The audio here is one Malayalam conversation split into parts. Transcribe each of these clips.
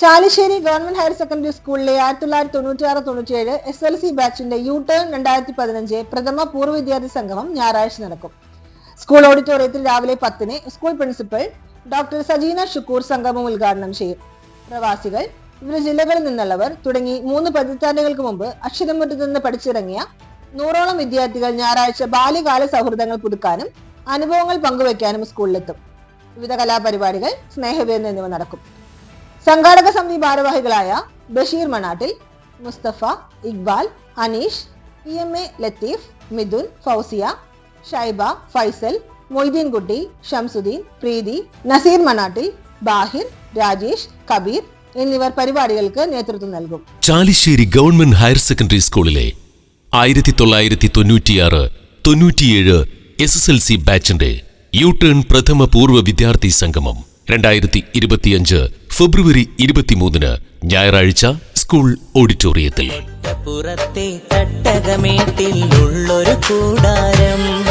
ചാലിശ്ശേരി ഗവൺമെന്റ് ഹയർ സെക്കൻഡറി സ്കൂളിലെ ആയിരത്തി തൊള്ളായിരത്തി തൊണ്ണൂറ്റി ആറ് തൊണ്ണൂറ്റിയേഴ് എസ് എൽ സി ബാച്ചിന്റെ യു ടേൺ രണ്ടായിരത്തി പതിനഞ്ച് പ്രഥമ പൂർവ വിദ്യാർത്ഥി സംഗമം ഞായറാഴ്ച നടക്കും. സ്കൂൾ ഓഡിറ്റോറിയത്തിൽ രാവിലെ പത്തിന് school principal doctor Sajeena Shukkur സംഗമം ഉദ്ഘാടനം ചെയ്യും. പ്രവാസികൾ വിവിധ ജില്ലകളിൽ നിന്നുള്ളവർ തുടങ്ങി മൂന്ന് പതിറ്റാണ്ടുകൾക്ക് മുമ്പ് അക്ഷരമുറ്റത്ത് നിന്ന് പഠിച്ചിറങ്ങിയ നൂറോളം വിദ്യാർത്ഥികൾ ഞായറാഴ്ച ബാല്യകാല സൗഹൃദങ്ങൾ പുതുക്കാനും അനുഭവങ്ങൾ പങ്കുവയ്ക്കാനും സ്കൂളിലെത്തും. വിവിധ കലാപരിപാടികൾ സ്നേഹവേദന എന്നിവ നടക്കും. സംഘാടക സമിതി ഭാരവാഹികളായ Basheer Manattil Mustafa Iqbal Aneesh P M A Latheef Mithun Fousiya Shaiba Faisal Moideen Kutty Shamsuddin Preethi Naseer Manattil Bahir Rajesh Kabir എന്നിവർ പരിപാടികൾക്ക് നേതൃത്വം നൽകും. ചാലിശ്ശേരി ഗവൺമെന്റ് ഹയർ സെക്കൻഡറി സ്കൂളിലെ ആയിരത്തി തൊള്ളായിരത്തി തൊണ്ണൂറ്റിയാറ് തൊണ്ണൂറ്റിയേഴ് എസ് എസ് എൽ സി ബാച്ചിന്റെ യു ടേൺ പ്രഥമ പൂർവ വിദ്യാർത്ഥി സംഗമം രണ്ടായിരത്തി ഇരുപത്തിയഞ്ച് ഫെബ്രുവരി ഇരുപത്തിമൂന്നിന് ഞായറാഴ്ച സ്കൂൾ ഓഡിറ്റോറിയത്തിൽ. പുറത്തെ തട്ടകമേട്ടിൽ ഉള്ളൊരു കൂടാരം.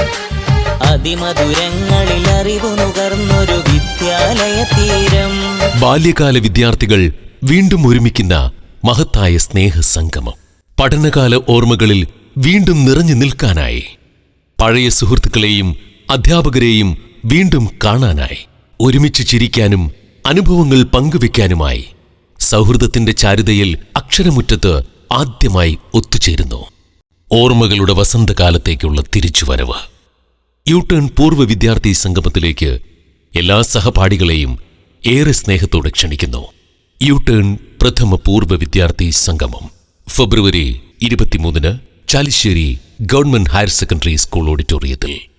അതിമധുരങ്ങളിൽ അറിവു നുകർന്നൊരു വിദ്യാലയ തീരം. ബാല്യകാല വിദ്യാർത്ഥികൾ വീണ്ടും ഒരുമിക്കുന്ന മഹത്തായ സ്നേഹസംഗമം. പഠനകാല ഓർമ്മകളിൽ വീണ്ടും നിറഞ്ഞു നിൽക്കാനായി. പഴയ സുഹൃത്തുക്കളെയും അധ്യാപകരെയും വീണ്ടും കാണാനായി. ഒരുമിച്ച് ചിരിക്കാനും അനുഭവങ്ങൾ പങ്കുവെക്കാനുമായി സൗഹൃദത്തിന്റെ ചാരുതയിൽ അക്ഷരമുറ്റത്ത് ആദ്യമായി ഒത്തുചേരുന്നു. ഓർമ്മകളുടെ വസന്തകാലത്തേക്കുള്ള തിരിച്ചുവരവ്. യു ടേൺ പൂർവ വിദ്യാർത്ഥി സംഗമത്തിലേക്ക് എല്ലാ സഹപാഠികളെയും ഏറെ സ്നേഹത്തോടെ ക്ഷണിക്കുന്നു. യു ടേൺ പ്രഥമ പൂർവ വിദ്യാർത്ഥി സംഗമം ഫെബ്രുവരി ഇരുപത്തിമൂന്നിന് Chalissery government higher secondary school ഓഡിറ്റോറിയത്തിൽ.